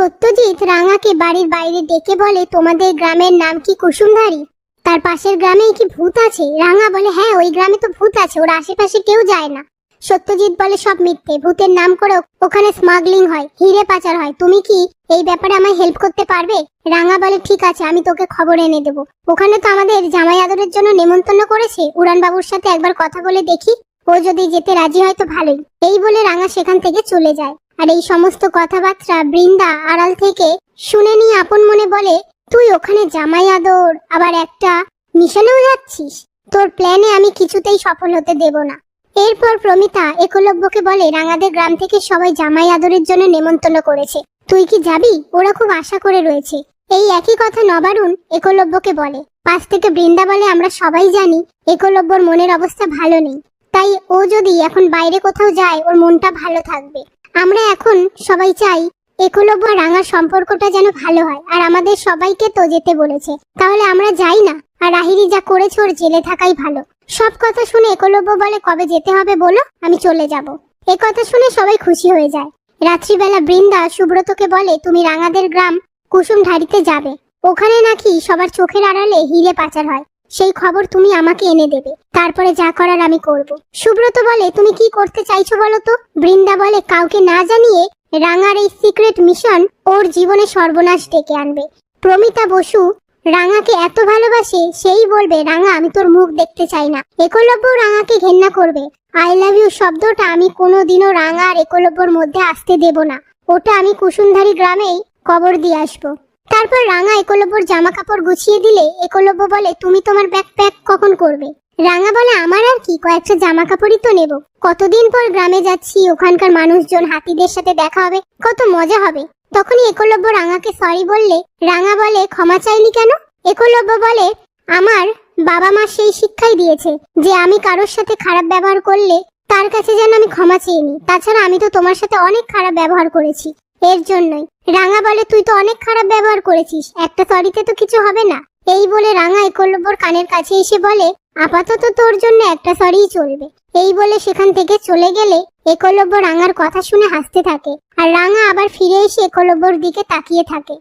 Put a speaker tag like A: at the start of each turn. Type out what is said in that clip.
A: সত্যজিৎ রাঙাকে বাড়ির বাইরে ডেকে বলে, তোমাদের গ্রামের নাম কি কুসুমধারী? তার পাশের গ্রামেই কি ভূত আছে? রাঙা বলে হ্যাঁ ওই গ্রামে তো ভূত আছে, ওর আশেপাশে কেউ যায় না। সত্যজিৎ বলে, সব মিথ্যে, ভূতের নাম করে ওখানে স্মাগলিং হয়, হিরে পাচার হয়। তুমি কি এই ব্যাপারে আমায় হেল্প করতে পারবে? রাঙা বলে, ঠিক আছে, আমি তোকে খবর এনে দেবো। ওখানে তো আমাদের জামাই আদরের জন্য নেমন্তন্ন করেছে। উড়ান বাবুর সাথে একবার কথা বলে দেখি ও যদি যেতে রাজি হয় তো ভালোই। এই বলে রাঙা সেখান থেকে চলে যায়। আর এই সমস্ত কথাবার্তা বৃন্দা আড়াল থেকে শুনে নিয়ে আপন মনে বলে, তুই ওখানে জামাই আদর, আবার একটা মিশনেও যাচ্ছিস? তোর প্ল্যানে আমি কিছুতেই সফল হতে দেব না। এরপর প্রমিতা একলব্যকে বলে, রাঙাদের গ্রাম থেকে সবাই জামাই আদরের জন্য নেমন্তন্ন করেছে। তুই কি যাবি? ওরা খুব আশা করে রয়েছে। এই একই কথা নবারুণ একলব্যকে বলে। পাশ থেকে বৃন্দা বলে, আমরা সবাই জানি, একলব্যর মনের অবস্থা ভালো নেই। তাই ও যদি এখন বাইরে কোথাও যায়, ওর মনটা ভালো থাকবে। আমরা এখন সবাই চাই একলব্য রাঙার সম্পর্কটা যেন ভালো হয়। আর আমাদের সবাইকে তো যেতে বলেছে। তাহলে আমরা যাই না? আর রাহিরি যা করেছে ওর জেলে থাকাই ভালো। সব কথা শুনে একলব্য বলে, কবে যেতে হবে বলো? আমি চলে যাব। এ কথা শুনে সবাই খুশি হয়ে যায়। রাত্রিবেলা বৃন্দা সুব্রতকে বলে, তুমি রাঙাদের গ্রাম কুসুমধারিতে যাবে। ওখানে নাকি সবার চোখের আড়ালে হিরে পাচার হয়। সেই খবর তুমি আমাকে এনে দেবে। তারপরে যা করার আমি করব। সুব্রত বলে, তুমি কি করতে চাইছো বলো তো? বৃন্দা বলে, কাউকে না জানিয়ে রাঙার এই সিক্রেট মিশন ওর জীবনে সর্বনাশ ডেকে আনবে। প্রমিতা বসু, রাঙাকে এত ভালোবাসে, সেই বলবে, রাঙা, আমি তোর মুখ দেখতে চাই না। একলব্য রাঙাকে ঘেন্না করবে আই লাভ ইউ শব্দটা আমি কোনোদিনও রাঙা আর একলব্যর মধ্যে আসতে দেব না। ওটা আমি কুসুমধারী গ্রামেই কবর দিয়ে আসব। তারপর রাঙা একলব্যর জামা কাপড় গুছিয়ে দিলে একলব্য বলে, তুমি তোমার ব্যাগ প্যাক কখন করবে? রাঙা বলে, আমার আর কি, কয়েকটা জামা কাপড়ই তো নেব। কতদিন পর গ্রামে যাচ্ছি, ওখানকার মানুষজন হাতিদের সাথে দেখা হবে, কত মজা হবে। তখনই একলব্য রাঙাকে সরি বললে। রাঙা বলে, ক্ষমা চাইলি কেন? একলব্য বলে, আমার বাবা মা সেই শিক্ষাই দিয়েছে যে আমি কারোর সাথে খারাপ ব্যবহার করলে তার কাছে যেন আমি ক্ষমা চেয়ে নিই। তাছাড়া আমি তো তোমার সাথে অনেক খারাপ ব্যবহার করেছি। এর জন্যই। রাঙা বলে তুই তো অনেক খারাপ ব্যবহার করেছিস। একটা সরিতে তো কিছু হবে না। এই বলে রাঙা একলব্যর কানের কাছে এসে বলে, আপাতত তোর জন্য একটা সরিই চলবে। এই বলে সেখান থেকে চলে গেলে একলব্য রাঙার কথা শুনে হাসতে থাকে। আর রাঙা আবার ফিরে এসে একলব্যর দিকে তাকিয়ে থাকে।